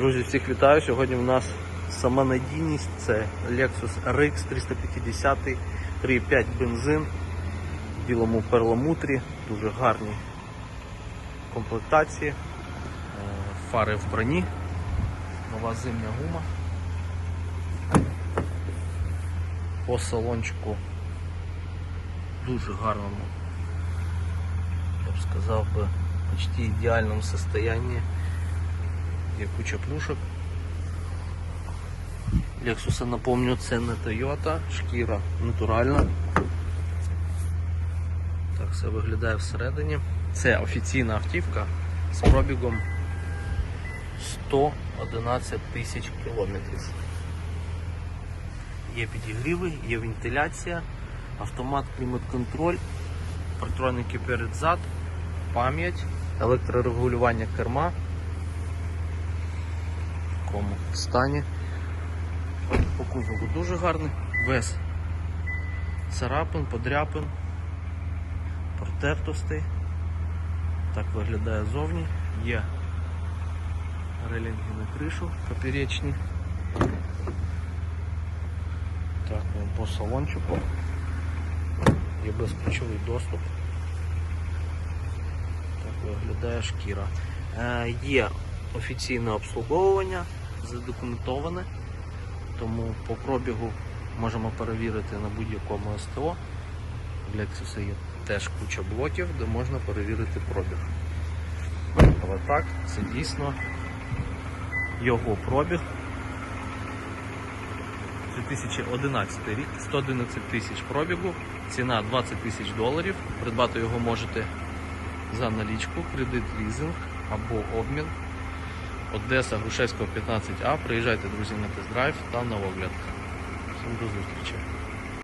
Друзі, всіх вітаю. Сьогодні у нас сама надійність це Lexus RX 350 3.5 бензин в білому перламутрі, дуже гарні комплектації, Е, фари в броні, нова зимня гума. По салончику дуже гарному, я б сказав би, почти ідеальному состоянии. Є куча плюшок. Lexus, напомню, це не Toyota, шкіра натуральна. Так все виглядає всередині. Це офіційна автівка з пробігом 111 тисяч кілометрів. Є підігріви, є вентиляція, автомат, клімат-контроль, партроники перед зад, пам'ять, електрорегулювання керма такому стані. По кузову дуже гарний, без царапин, подряпин, протертостей. Так виглядає зовні. Є релінги на кришу поперечні. Так, ну, по салончику. Є безключовий доступ. Так виглядає шкіра. Е, є офіційне обслуговування, задокументоване, тому по пробігу можемо перевірити на будь-якому СТО. В Lexus є теж куча блоків, де можна перевірити пробіг. Але так, це дійсно його пробіг. 2011 рік, 111 тисяч пробігу, ціна 20 тисяч доларів. Придбати його можете за налічку, кредит, лізинг або обмін. Одеса, Грушевського 15А. Приїжджайте, друзі, на тест-драйв та на огляд. Всім до зустрічі.